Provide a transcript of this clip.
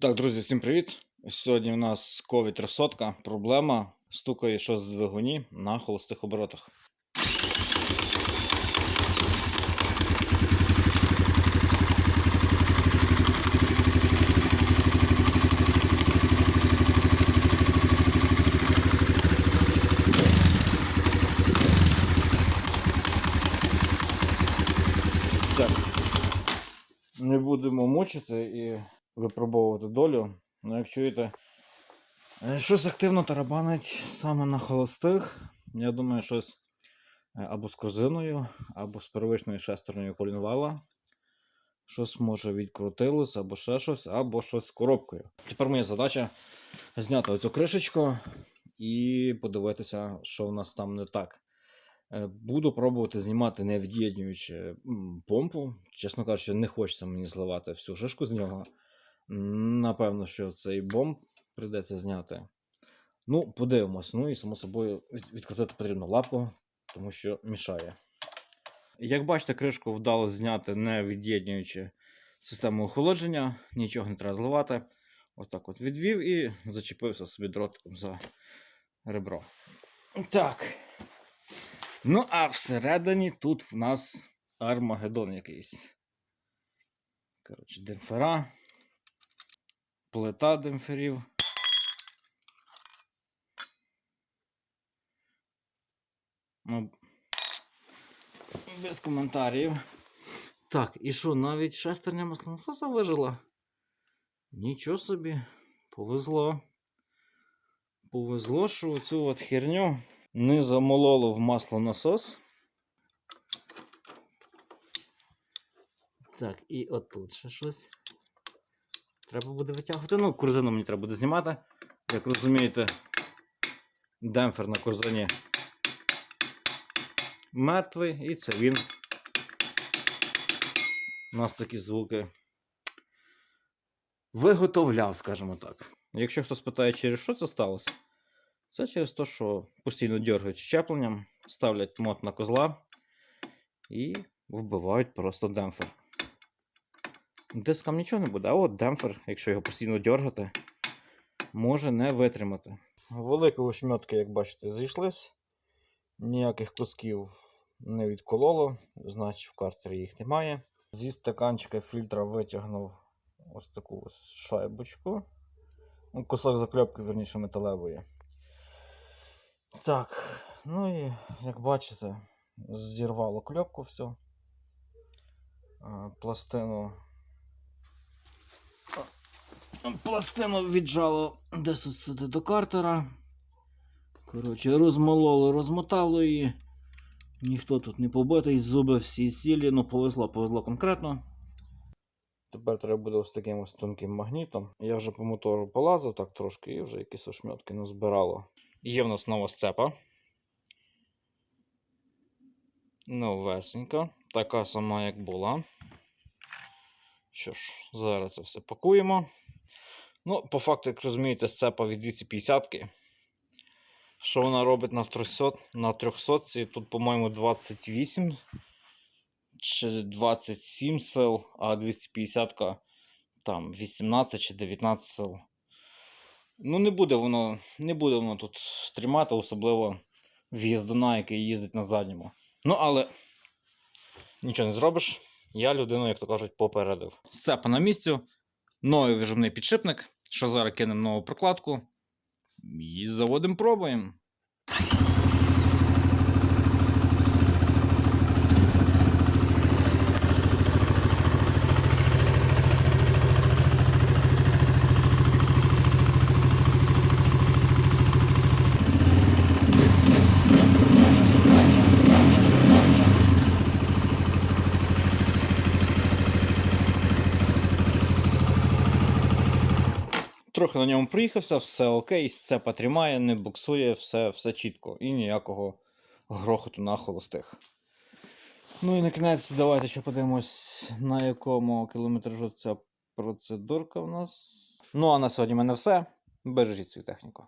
Так, друзі, всім привіт! Сьогодні у нас COVID 300 Проблема стукає щось в двигуні на холостих оборотах. Так. Не будемо мучити і випробовувати долю. Ну, як чуєте, е, щось активно тарабанить саме на холостих. Я думаю, щось е, або з корзиною, або з первичною шестерною колінвала. Щось може відкрутилось, або ще щось, або щось з коробкою. Тепер моя задача зняти оцю кришечку і подивитися, що в нас там не так. Е, Буду пробувати знімати не від'єднуючи м, помпу. Чесно кажучи, не хочеться мені зливати всю шишку з нього. Напевно, що цей бомб прийдеться зняти. Ну, подивимось. Ну і само собою від- відкрутити потрібно лапу, тому що мішає. Як бачите, кришку вдалося зняти, не від'єднуючи систему охолодження, нічого не треба зливати. Отак от відвів і зачепився собі дротиком за ребро. Так. Ну, а всередині тут в нас Армагеддон якийсь. Коротше, демпфера. Плита демпферів. Ну, без коментарів. Так, і що, навіть шестерня маслонасоса вижила? Нічого собі, повезло. Повезло, що цю от херню не замололо в маслонасос. Так, і отут ще щось. Треба буде витягувати. Ну, корзину мені треба буде знімати. Як розумієте, демпфер на корзині мертвий, і це він. У нас такі звуки виготовляв, скажімо так. Якщо хтось питає, через що це сталося, це через те, що постійно дергають щепленням, ставлять мод на козла і вбивають просто демпфер. Дискам нічого не буде, а от демпфер, якщо його постійно дергати, може не витримати. Великі ошмьотки, як бачите, зійшлись. Ніяких кусків не відкололо, значить в картері їх немає. Зі стаканчика фільтра витягнув ось таку ось шайбочку. Ну, Кусок закльопки, верніше, металевої. Так, ну і як бачите, зірвало кльопку все. Пластину. Пластину віджало десь сюди до картера. Коротше, розмололо, розмотало її. Ніхто тут не побитий, зуби всі цілі, ну повезло, повезло конкретно. Тепер треба буде ось таким ось тонким магнітом. Я вже по мотору полазив так трошки і вже якісь ошметки назбирало. Є в нас нова сцепа. Новесенька. Така сама, як була. Що ж, зараз це все пакуємо. Ну, по факту, як розумієте, сцепа від 250-ки. Що вона робить на 300? На 300 тут, по-моєму, 28 чи 27 сил, а 250-ка там 18 чи 19 сил. Ну, не буде воно не буде воно тут тримати, особливо в'їздуна, який їздить на задньому. Ну, але нічого не зробиш. Я людину, як то кажуть, попередив. Сцепа на місці, новий вижимний підшипник. Що зараз кинемо нову прокладку. І заводимо, пробуємо. Трохи на ньому приїхався, все окей, сцепа тримає, не буксує, все, все чітко. І ніякого грохоту на холостих. Ну і на кінець, давайте ще подивимось, на якому кілометражу ця процедурка в нас. Ну а на сьогодні в мене все. Бережіть свою техніку.